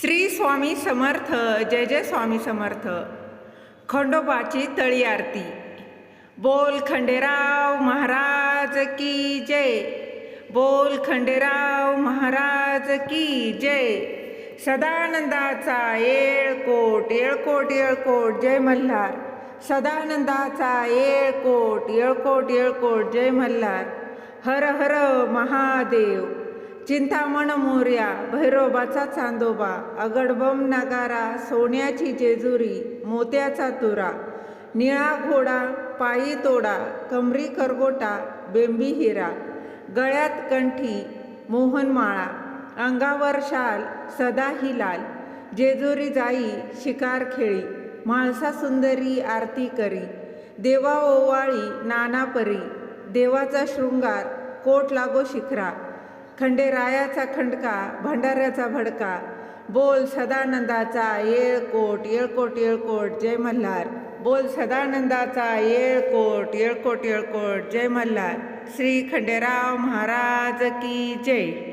श्री स्वामी समर्थ जय जय स्वामी समर्थ. खंडोबाची तळी आरती. बोल खंडेराव महाराज की जय. बोल खंडेराव महाराज की जय. सदानंदाचा येळकोट येळकोट येळकोट जय मल्हार. सदानंदाचा येळकोट येळकोट येळकोट जय मल्हार. हर हर महादेव. चिंतामण मोर्या भैरोबाचा चांदोबा अगडबम नगारा सोन्याची जेजुरी मोत्याचा तुरा निळा घोडा पायी तोडा कमरी करगोटा बेंबी हिरा गळ्यात कंठी मोहनमाळा अंगावर शाल सदा ही लाल जेजुरी जाई शिकार खेळी म्हाळसा सुंदरी आरती करी देवा ओवाळी नाना परी देवाचा शृंगार कोट लागो शिखरा खंडेरायाचा खंडका भंडाऱ्याचा भडका. बोल सदानंदाचा येळकोट येळकोट येळकोट जय मल्हार. बोल सदानंदाचा येळकोट येळकोट येळकोट जय मल्हार. श्री खंडेराव महाराज की जय.